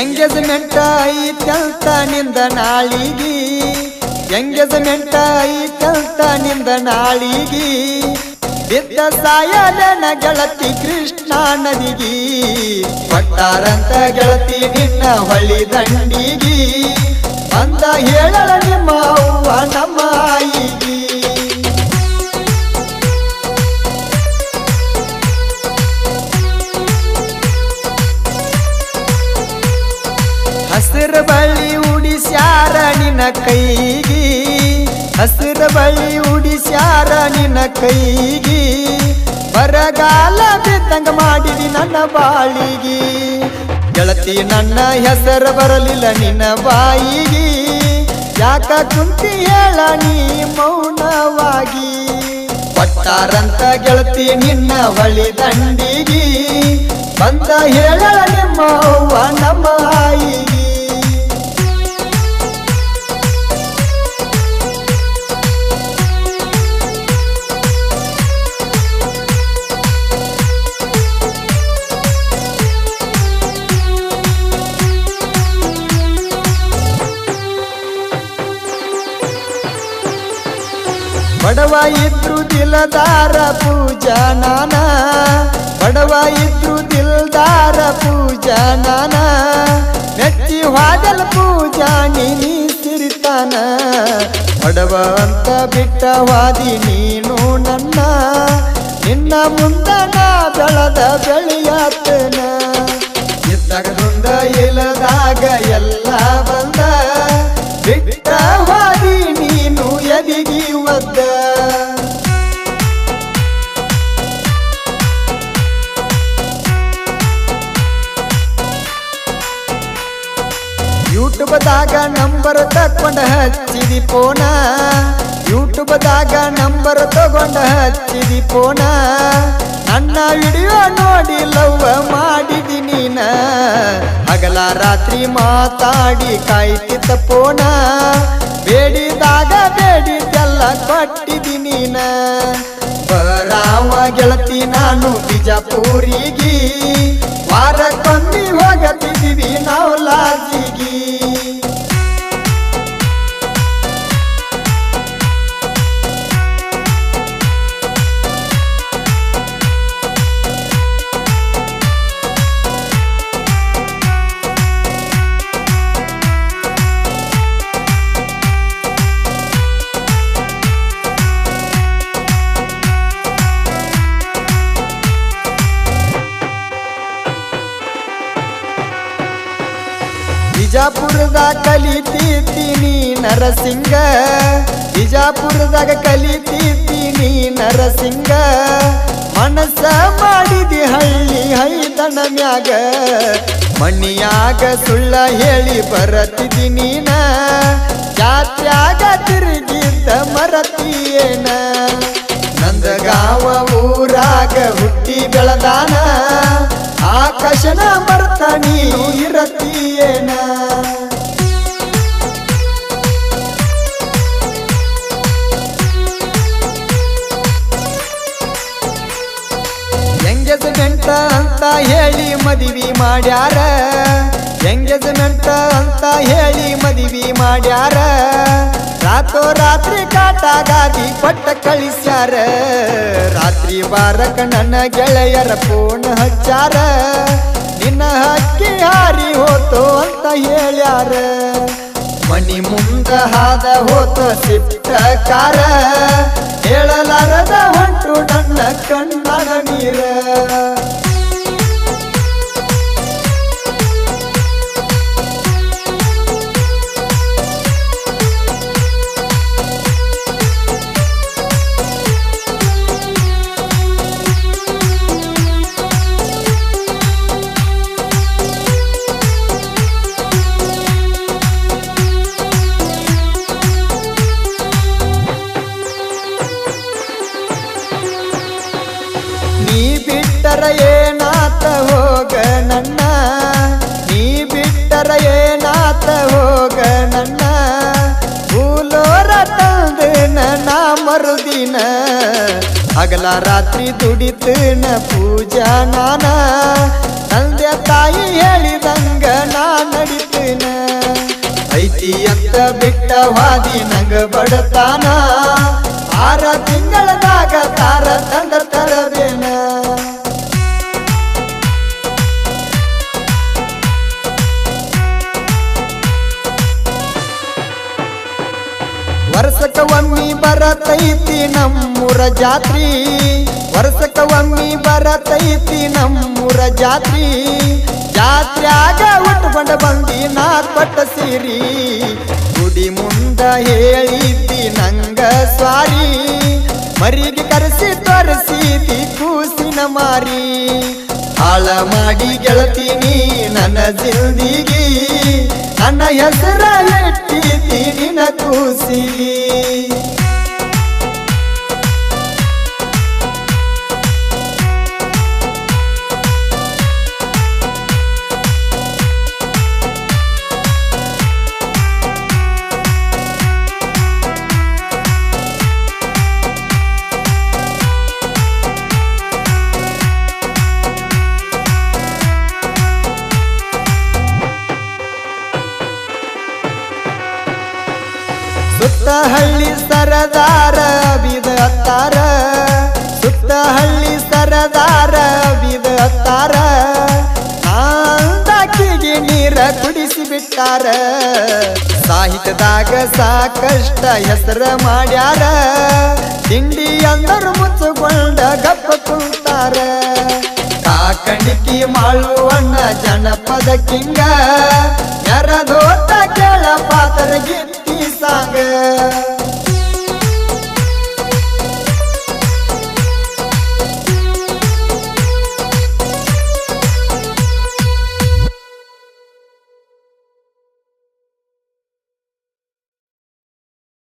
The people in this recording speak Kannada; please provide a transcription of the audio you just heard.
ಎಂಗೇಜ್ಮೆಂಟ್ ಐತಂತ ನಿಂದ ನಾಳಿಗಿ. ಎಂಗೇಜ್ಮೆಂಟ್ ಐತಂತ ನಿಂದ ನಾಳಿಗಿ. ಬಿದ್ದ ಸಾಯಲನ ಗೆಳತಿ ಕೃಷ್ಣ ನದಿಗಿ. ಕೊಟ್ಟಾರಂತ ಗೆಳತಿ ನಿನ್ನ ಹೊಳಿ ದಂಡಿಗಿ. ಅಂತ ಹೇಳಲ ನಿಮ್ಮ ಅವ್ವ ನಮ್ಮ ಬಳ್ಳಿ ಉಡಿಸ್ಯಾರ ನಿನ್ನ ಕೈಗಿ. ಬರಗಾಲ ಬಿದ್ದಂಗ ಮಾಡಿದಿ ನನ್ನ ಬಾಳಿಗಿ. ಗೆಳತಿ, ನನ್ನ ಹೆಸರು ಬರಲಿಲ್ಲ ನಿನ್ನ ಬಾಯಿಗಿ. ಯಾಕ ಕುಂತಿ ಹೇಳ ನೀ ಮೌನವಾಗಿ. ಪಟ್ಟಾರಂತ ಗೆಳತಿ ನಿನ್ನ ಬಳಿ ದಂಡಿಗಿ. ಬಂದ ಹೇಳ ನಿಮ್ಮ ಅವ್ವ ನಮ್ಮ ಆಯಿಗಿ. ಬಡವ ಇದ್ರು ದಿಲದಾರ ಪೂಜಾ ನಾನ. ಬಡವ ಇದ್ರು ದಿಲ್ದಾರ ಪೂಜಾ ನಾನ. ನೆಚ್ಚಿ ವಾದಲ್ ಪೂಜಾ ನೀ ಸಿರಿತಾನ. ಬಡವ ಅಂತ ಬಿಟ್ಟ ವಾದಿ ನೀನು ನನ್ನ. ನಿನ್ನ ಮುಂದನ ಬೆಳದ ಬೆಳೆಯಾತನ ಇದ್ದಗದಿಂದ ಇಲ್ಲದಾಗ ಯೂಟ್ಯೂಬ್ದಾಗ ನಂಬರ್ ತಕ್ಕೊಂಡ ಹಚ್ಚಿದಿ ಪೋನ. ಯೂಟ್ಯೂಬ್ದಾಗ ನಂಬರ್ ತಗೊಂಡ ಹಚ್ಚಿದಿ ಪೋನ. ನನ್ನ ವಿಡಿಯೋ ನೋಡಿ ಲವ್ ಮಾಡಿದಿ ನೀನ. ಹಗಲ ರಾತ್ರಿ ಮಾತಾಡಿ ಕಾಯ್ತಿದ್ದ ಪೋನ. ಬೇಡಿದಾಗ ಬೇಡಿದ್ದೆಲ್ಲ ಕೊಟ್ಟಿದಿ ನೀನ. ಬರಾವ ಗೆಳತಿ ನಾನು ಬಿಜಾಪುರಿಗೆ. ಬಿಜಾಪುರದ ಕಲಿತೀತೀನಿ ನರಸಿಂಗ. ಬಿಜಾಪುರದಾಗ ಕಲಿತೀತೀನಿ ನರಸಿಂಗ. ಮನಸ್ಸ ಮಾಡಿದಿ ಹಳ್ಳಿ ಹೈದನ ಮ್ಯಾಗ. ಮಣ್ಣಿಯಾಗ ಸುಳ್ಳ ಹೇಳಿ ಬರತಿದಿ ನೀನ. ಜಾತ್ಯಾಗ ತಿರುಗಿದ್ದ ಮರತಿಯೇನ. ನಂದಗಾವ ಊರಾಗ ಹುಟ್ಟಿ ಬೆಳದಾನ ಆಕಾಶನ ಮರ್ತ ನೀನು ಇರತೀಯೇನ ಅಂತ ಹೇಳಿ ಮದುವೆ ಮಾಡ್ಯಾರ. ಎಂಗೇಜ್ಮೆಂಟ್ ಅಂತ ಹೇಳಿ ಮದುವೆ ಮಾಡ್ಯಾರ. ರಾತೋ ರಾತ್ರಿ ಕಾಟಾಗಾದಿ ಪಟ್ಟ ಕಳಿಸ್ಯಾರ. ರಾತ್ರಿ ವಾರಕ ನನ್ನ ಗೆಳೆಯರ ಫೋನ್ ಹಚ್ಚಾರ. ನಿನ್ನ ಹಕ್ಕಿ ಹಾರಿ ಹೋತು ಅಂತ ಹೇಳ್ಯಾರ. ಮಣಿ ಮುಂದ ಹಾದ ಹೋತ ಸಿಟ್ಟ ಕಾರ. ಹೇಳಲಾರದ ಹೊಂಟು ನನ್ನ ಕಣ್ಣಾಗ ನೀರ. ಬಿಟ್ಟರ ಏನಾತ ಹೋಗ ನನ್ನ? ನೀ ಬಿಟ್ಟರ ಏನಾತ ಹೋಗ ನನ್ನ? ಭೂಲೋರ ತಂದನ ನಾ ಮರುದಿನ. ಅಗಲ ರಾತ್ರಿ ದುಡಿತನ ಪೂಜಾ ನಾನ? ತಂದೆ ತಾಯಿ ಹೇಳಿದಂಗ ನಾ ನಡಿತೇನ? ಐತಿ ಅಂತ ಬಿಟ್ಟ ವಾದಿ ನಂಗ ಬಡತಾನ? ಆರ ತಿಂಗಳದಾಗ ತಾರ ತಂದ ಒಮ್ಮಿ ಬರತೈತಿ ನಮ್ಮೂರ ಜಾತ್ರಿ. ವರ್ಷಕ್ಕ ಒಮ್ಮಿ ಬರತೈತಿ ನಮ್ಮೂರ ಜಾತ್ರಿ. ಜಾತ್ರ್ಯಾಗ ಉಟ್ಕೊಂಡ ಬಂದಿ ನಾ ಕೊಟ್ಟ ಸೀರಿ. ಗುಡಿ ಮುಂದ ಹೇಳಿದ್ದಿ ನಂಗ ಸ್ವಾರಿ. ಮರಿಗೆ ಕರೆಸಿ ತೋರಿಸಿದಿ ಕೂಸಿನ ಮಾರಿ. ಹಾಳ ಮಾಡಿ ಗೆಳತೀನಿ ನನ್ನ ಜಿಲ್ದಿಗಿ. ನನ್ನ ಹೆಸರ ಎಟ್ಟಿದಿ ನಿನ್ನ ಸರದಾರ ಬಿದ ಅತ್ತಾರ. ಸುತ್ತ ಹಳ್ಳಿ ಸರದಾರ ಬಿದ ಅತ್ತಾರ. ನಾಲ್ದಾಕಿಗೆ ನೀರ ಕುಡಿಸಿ ಬಿಟ್ಟಾರ. ಸಾಹಿತ್ಯದಾಗ ಸಾಕಷ್ಟ ಹೆಸರ ಮಾಡ್ಯಾರ. ತಿಂಡಿ ಅಂದರು ಮುಚ್ಚುಕೊಂಡ ಗಪ್ಪ ಕುಂತಾರ. ಕಾಕಣಿಕಿ ಮಾಡುವಣ್ಣ ಜನಪದ ಕಿಂಗ. ಯಾರದೋತ ಕೇಳ ಪಾತ್ರ ಗಿತ್ತಿ ಸಾಂಗ.